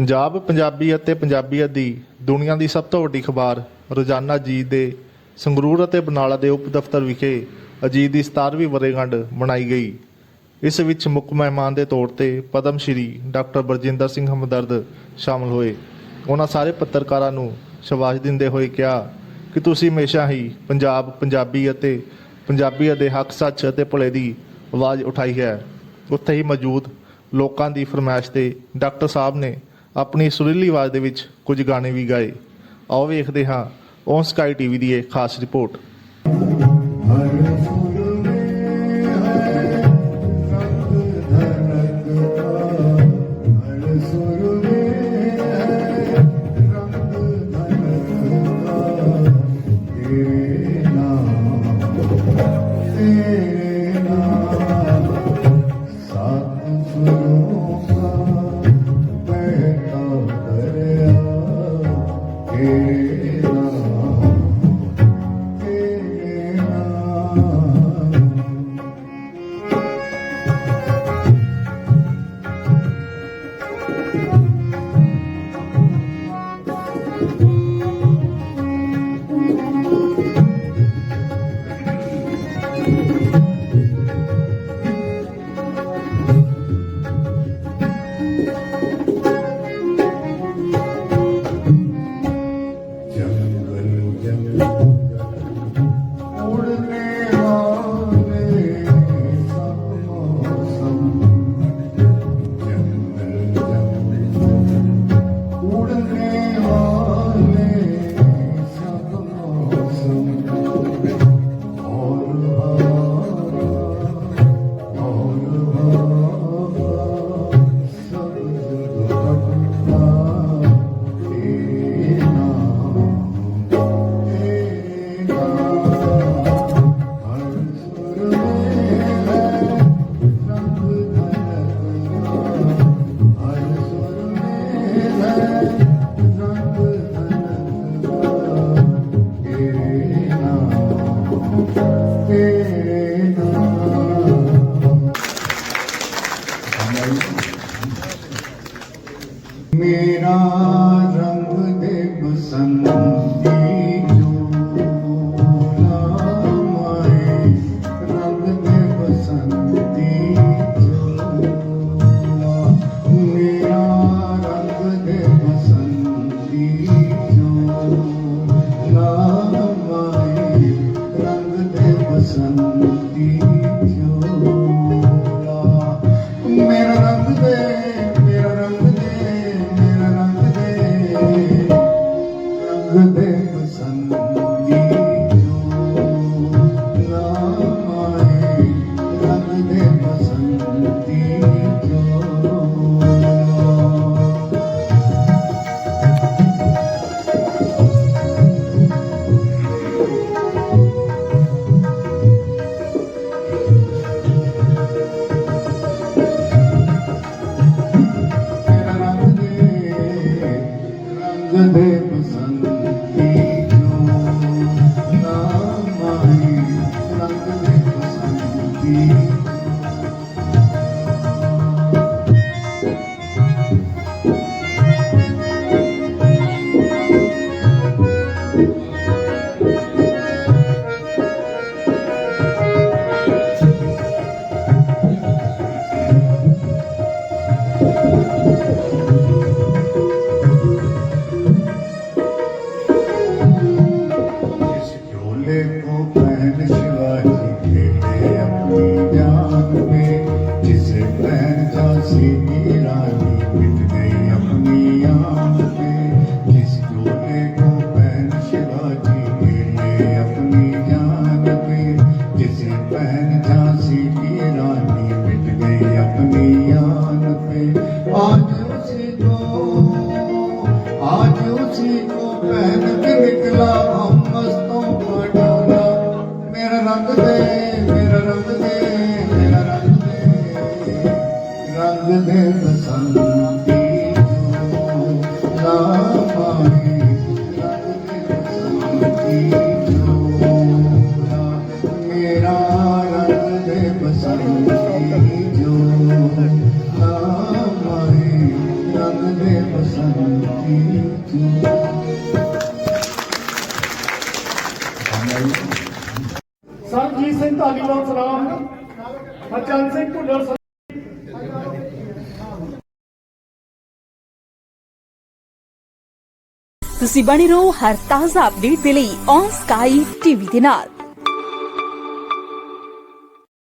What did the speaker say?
ਪੰਜਾਬ ਪੰਜਾਬੀ ਅਤੇ ਪੰਜਾਬੀਅਤ ਦੀ ਦੁਨੀਆ ਦੀ ਸਭ ਤੋਂ ਵੱਡੀ ਖਬਰ ਰੋਜ਼ਾਨਾ ਅਜੀਤ ਦੇ ਸੰਗਰੂਰ ਅਤੇ ਬਰਨਾਲਾ ਦੇ ਉਪ ਦਫ਼ਤਰ ਵਿਖੇ ਅਜੀਤ ਦੀ 17ਵੀਂ ਵਰ੍ਹੇਗੰਢ ਮਨਾਈ ਗਈ। ਇਸ ਵਿੱਚ ਮੁੱਖ ਮਹਿਮਾਨ ਦੇ ਤੌਰ ਤੇ ਪਦਮ ਸ਼੍ਰੀ ਡਾਕਟਰ ਬਰਜਿੰਦਰ ਸਿੰਘ ਹਮਦਰਦ ਸ਼ਾਮਲ ਹੋਏ। ਉਹਨਾਂ ਸਾਰੇ ਪੱਤਰਕਾਰਾਂ ਨੂੰ ਸ਼ਾਬਾਸ਼ ਦਿੰਦੇ ਹੋਏ ਕਿਹਾ ਕਿ ਤੁਸੀਂ ਹਮੇਸ਼ਾ ਹੀ ਪੰਜਾਬ ਪੰਜਾਬੀ ਅਤੇ ਪੰਜਾਬੀਅਤ ਦੇ ਹੱਕ, ਸੱਚ ਅਤੇ ਭਲੇ ਦੀ ਆਵਾਜ਼ ਉਠਾਈ ਹੈ। ਉੱਥੇ ਹੀ ਮੌਜੂਦ ਲੋਕਾਂ ਦੀ ਫਰਮਾਇਸ਼ ਤੇ ਡਾਕਟਰ ਸਾਹਿਬ ਨੇ ਆਪਣੀ ਸੁਰੀਲੀ ਆਵਾਜ਼ ਦੇ ਵਿੱਚ ਕੁਝ ਗਾਣੇ ਵੀ ਗਾਏ। ਆਓ ਵੇਖਦੇ ਹਾਂ ਔਨ ਸਕਾਈ ਟੀਵੀ ਦੀ ਇਹ ਖਾਸ ਰਿਪੋਰਟ। কে Good day, good Sunday. झोले को पहन शिवाजी खेले अपनी जान पे। जिसे पहन झांसी की रानी मिट गई, अपनी आन पे। जिस झोले को पहन शिवाजी खेले अपनी जान पे। जिसे पहन झांसी की ਸਰਜੀਤ ਸਿੰਘ ਧਾਲੀਵਾਲ ਸਲਾਮ। ਹਰਚੰਦ ਸਿੰਘ ਢੁੱਲਰ ਤੁਸੀਂ ਬਣੇ ਰਹੋ ਹਰ ਤਾਜ਼ਾ ਅਪਡੇਟ ਦੇ ਲਈ ਔਨ ਸਕਾਈ ਟੀਵੀ ਦੇ ਨਾਲ।